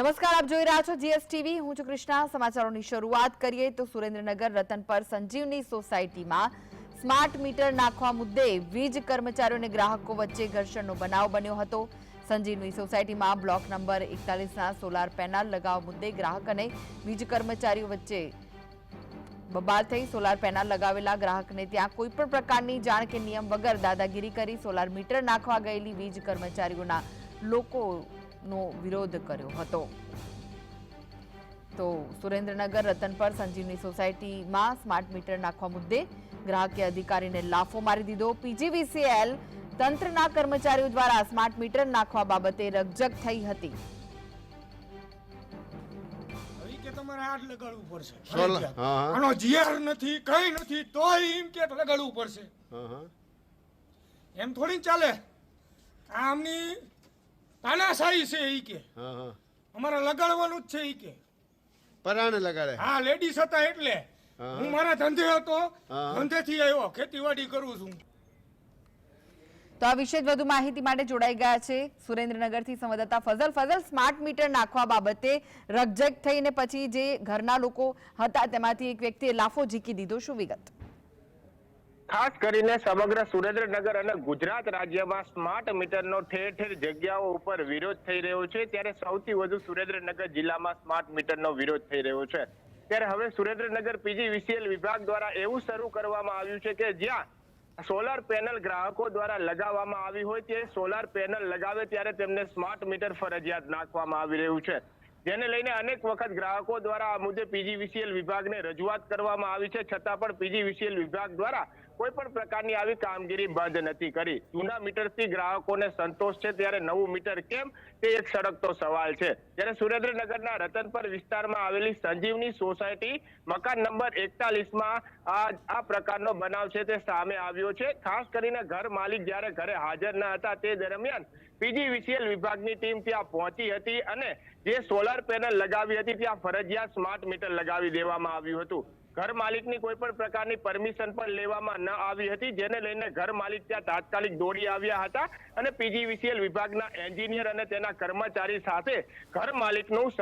નમસ્કાર, આપ જોઈ રહ્યા છો જીએસટીવી. હું છું કૃષ્ણા. સમાચારોની શરૂઆત કરીએ તો સુરેન્દ્રનગર રતન પર સંજીવની સોસાયટીમાં સ્માર્ટ મીટર નાખવા મુદ્દે વીજ કર્મચારીઓ અને ગ્રાહકો વચ્ચે ઘર્ષણનો બનાવ બન્યો હતો. સંજીવની સોસાયટીમાં બ્લોક નંબર એકતાલીસના સોલાર પેનલ લગાવવા મુદ્દે ગ્રાહક અને વીજ કર્મચારીઓ વચ્ચે બબાલ થઈ સોલાર પેનલ લગાવેલા ગ્રાહકને ત્યાં કોઈ પણ પ્રકારની જાણ કે નિયમ વગર દાદાગીરી કરી સોલાર મીટર નાખવા ગયેલી વીજ કર્મચારીઓના લોકોનો વિરોધ કર્યો હતો તો સુરેન્દ્રનગર રતનપર સંજીવની સોસાયટીમાં સ્માર્ટ મીટર નાખવા મુદ્દે ગ્રાહકે અધિકારીને લાફો મારી દીધો પીજીવીસીએલ તંત્રના કર્મચારીઓ દ્વારા સ્માર્ટ મીટર નાખવા બાબતે રકઝક થઈ હતી કે તમારે હાથ લગાડવું પડશે સોલા- ફરજિયાત. હા, હા. આનો જીઆર નથી કઈ નથી તોય એમ કે લગાડવું પડશે હા, હા. એમ થોડી ચાલે આમની તાનાશાહી છે ઈ કે. હા, હા. અમારે લગાડવાનું જ છે ઈ કે. પરાણે લગાડે. હા લેડીસ હતા એટલે. હું મારા ધંધે હતો. ધંધેથી આવ્યો. ખેતીવાડી કરું છું. તો આ વિશે જ વધુ માહિતી માટે જોડાઈ ગયા છે સુરેન્દ્રનગરથી સંવાદદાતા ફઝલ. ફઝલ સ્માર્ટ મીટર નાખવા બાબતે રગજગ થઈને પછી જે ઘરના લોકો હતા તેમાંથી એક વ્યક્તિએ લાફો ઝીકી દીધો. શું વિગત? ખાસ કરીને સમગ્ર સુરેન્દ્રનગર અને ગુજરાત રાજ્યમાં સ્માર્ટ મીટરનો ઠેર ઠેર જગ્યાઓ ઉપર વિરોધ થઈ રહ્યો છે. ત્યારે સૌથી વધુ સુરેન્દ્રનગર જિલ્લામાં સ્માર્ટ મીટરનો વિરોધ થઈ રહ્યો છે. ત્યારે હવે સુરેન્દ્રનગર પીજીવીસીએલ વિભાગ દ્વારા એવું શરૂ કરવામાં આવ્યું છે કે જ્યાં સોલાર પેનલ ગ્રાહકો દ્વારા લગાવવામાં આવી હોય તે સોલાર પેનલ લગાવે ત્યારે તેમને સ્માર્ટ મીટર ફરજિયાત નાખવામાં આવી રહ્યું છે. જેને લઈને અનેક વખત ગ્રાહકો દ્વારા આ મુદ્દે પીજીવીસીએલ વિભાગને રજૂઆત કરવામાં આવી છે. છતાં પણ પીજીવીસીએલ વિભાગ દ્વારા કોઈ પણ પ્રકારની આવી કામગીરી બંધ નથી કરી. જૂના મીટરથી ગ્રાહકોને સંતોષ છે ત્યારે નવું મીટર કેમ? તે એક સળગતો સવાલ છે. ત્યારે સુરેન્દ્રનગરના રતનપર વિસ્તારમાં આવેલી સંજીવની સોસાયટી મકાન નંબર એકતાલીસમાં આ આ પ્રકારનો બનાવ છે તે સામે આવ્યો છે. ખાસ કરીને ઘર માલિક જ્યારે ઘરે હાજર ન હતા તે દરમિયાન પીજીવીસીએલ વિભાગની ટીમ ત્યાં પહોંચી હતી અને જે સોલાર પેનલ લગાવી હતી ત્યાં ફરજિયાત સ્માર્ટ મીટર લગાવી દેવામાં આવ્યું હતું. ઘર માલિકની કોઈ પણ પ્રકારની પરમિશન પણ લેવામાં ન આવી હતી, જેને લઈને ઘર માલિક ત્યાં તાત્કાલિક દોડી આવ્યા હતા અને પીજીવીસીએલ વિભાગના એન્જિનિયર અને તેના કર્મચારી સાથે ઘર માલિકનું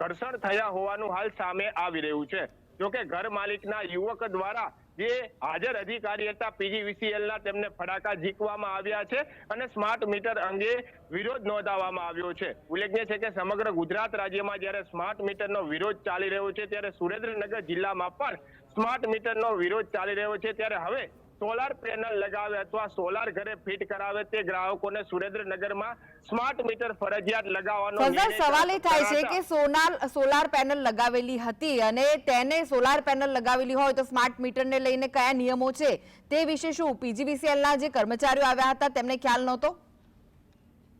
ઘર્ષણ થયા હોવાનું હાલ સામે આવી રહ્યું છે. જોકે ઘર માલિકના યુવક દ્વારા જે હાજર અધિકારી હતા પીજીવીસીએલ ના, તેમને ફડાકા ઝીકવામાં આવ્યા છે અને સ્માર્ટ મીટર અંગે વિરોધ નોંધાવવામાં આવ્યો છે. ઉલ્લેખનીય છે કે સમગ્ર ગુજરાત રાજ્યમાં જ્યારે સ્માર્ટ મીટરનો વિરોધ ચાલી રહ્યો છે, ત્યારે સુરેન્દ્રનગર જિલ્લામાં પણ સ્માર્ટ મીટરનો વિરોધ ચાલી રહ્યો છે. ત્યારે હવે સોલાર પેનલ લગાવે અથવા સોલાર ઘરે ફિટ કરાવે તે ગ્રાહકોને સુરેન્દ્રનગરમાં સ્માર્ટ મીટર ફરજિયાત લગાવવાનો ફઝલ સવાલ એ થાય છે કે સોનાર સોલાર પેનલ લગાવેલી હતી અને તેને સોલાર પેનલ લગાવેલી હોય તો સ્માર્ટ મીટરને લઈને કયા નિયમો છે તે વિશે શું? પીજીવીસીએલના જે કર્મચારીઓ આવ્યા હતા તેમને ખ્યાલ નહોતો?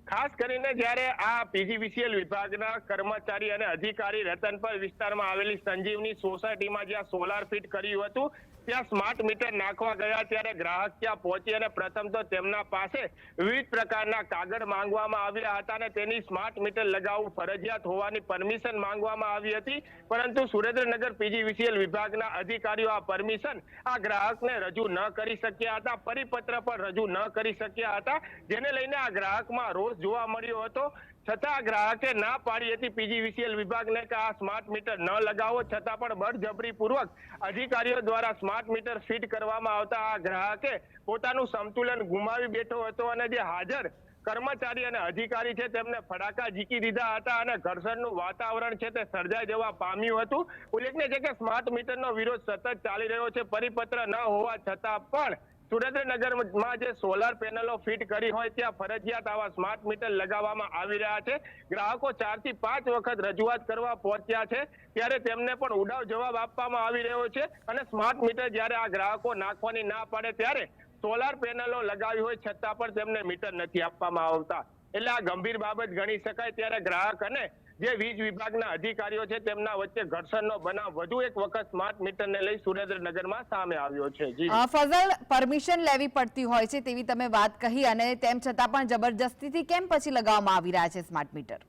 ખાસ કરીને જ્યારે આ પીજીવીસીએલ વિભાગના કર્મચારી અને અધિકારી રતનપર વિસ્તારમાં આવેલી સંજીવની સોસાયટીમાં જ્યાં સોલાર ફિટ કર્યું હતું, ત્યાં સ્માર્ટ મીટર નાખવા ગયા ત્યારે ગ્રાહક ત્યાં પહોંચી અને પ્રથમ તો તેમના પાસે વિવિધ પ્રકારના કાગળ માંગવામાં આવ્યા હતા અને તેની સ્માર્ટ મીટર લગાવવું ફરજિયાત હોવાની પરમિશન માંગવામાં આવી હતી. પરંતુ સુરેન્દ્રનગર પીજીવીસીએલ વિભાગના અધિકારીઓ આ પરમિશન આ ગ્રાહકને રજૂ ન કરી શક્યા હતા, પરિપત્ર પણ રજૂ ન કરી શક્યા હતા, જેને લઈને આ ગ્રાહકમાં રોષ જોવા મળ્યો હતો. છતાં ગ્રાહકે ના પાડી હતી. પીજીવીસીએલ વિભાગને કે આ સ્માર્ટ મીટર ન લગાવો. છતાં પણ બળજબરીપૂર્વક અધિકારીઓ દ્વારા સ્માર્ટ મીટર ફિટ કરવામાં આવતા આ ગ્રાહકે પોતાનું સંતુલન ગુમાવી બેઠો હતો અને જે હાજર કર્મચારી અને અધિકારી છે તેમને ફડાકા જીકી દીધા હતા અને ઘર્ષણનું વાતાવરણ છે તે સર્જાઈ જવા પામ્યું હતું. ઉલ્લેખનીય છે કે સ્માર્ટ મીટરનો વિરોધ સતત ચાલી રહ્યો છે. પરિપત્ર ન હોવા છતાં પણ સુરેન્દ્રનગરમાં જે સોલાર પેનલો ફિટ કરી હોય ત્યાં ફરજિયાત આવા સ્માર્ટ મીટર લગાવવામાં આવી રહ્યા છે. ગ્રાહકો ચારથી પાંચ વખત રજૂઆત કરવા પહોંચ્યા છે, ત્યારે તેમને પણ ઉડાવ જવાબ આપવામાં આવી રહ્યો છે અને સ્માર્ટ મીટર જ્યારે આ ગ્રાહકો નાખવાની ના પાડે ત્યારે સોલાર પેનલો લગાવી હોય છતાં પણ તેમને મીટર નથી આપવામાં આવતા. એટલે આ ગંભીર બાબત ગણી શકાય, ત્યારે ગ્રાહક અને જે વીજ વિભાગના અધિકારીઓ છે, તેમના વચ્ચે ઘર્ષણનો બનાવ વધુ એક વખત સ્માર્ટ મીટરને લઈ સુરેન્દ્રનગરમાં સામે આવ્યો છે. ફઝલ પરમિશન લેવી પડતી હોય છે તેવી તમે વાત કહી અને તેમ છતાં પણ જબરજસ્તીથી કેમ પછી લગાવવામાં આવી રહ્યા છે સ્માર્ટ મીટર?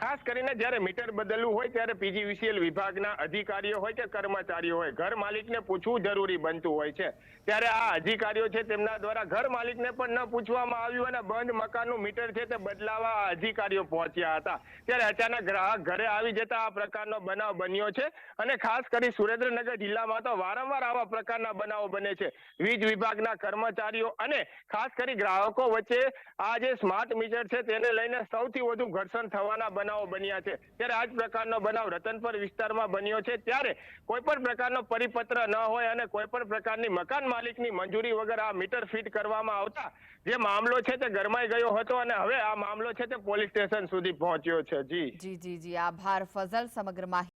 ખાસ કરીને જ્યારે મીટર બદલવું હોય ત્યારે પીજીવીસીએલ વિભાગના અધિકારીઓ હોય કે કર્મચારીઓ હોય, ઘર માલિકને પૂછવું જરૂરી બનતું હોય છે. ત્યારે આ અધિકારીઓ છે તેમના દ્વારા ઘર માલિકને પણ ન પૂછવામાં આવ્યું અને બંધ મકાનનું મીટર છે તે બદલાવા આ અધિકારીઓ પહોંચ્યા હતા. ત્યારે અચાનક ગ્રાહક ઘરે આવી જતા આ પ્રકારનો બનાવ બન્યો છે અને ખાસ કરી સુરેન્દ્રનગર જિલ્લામાં તો વારંવાર આવા પ્રકારના બનાવો બને છે. વીજ વિભાગના કર્મચારીઓ અને ખાસ કરી ગ્રાહકો વચ્ચે આ જે સ્માર્ટ મીટર છે તેને લઈને સૌથી વધુ ઘર્ષણ થવાના બનાવો બન્યા છે. ત્યારે આ જ પ્રકારનો બનાવ રતનપર વિસ્તારમાં બન્યો છે. ત્યારે કોઈ પણ પ્રકારનો પરિપત્ર ન હોય અને કોઈ પણ પ્રકારની મકાન માલિકની મંજૂરી વગર આ મીટર ફીટ કરવામાં આવતા જે મામલો છે તે ગરમાઈ ગયો હતો અને હવે આ મામલો છે તે પોલીસ સ્ટેશન સુધી પહોંચ્યો છે. જી જી જી. આભાર, ફઝલ, સમગ્ર માહિતી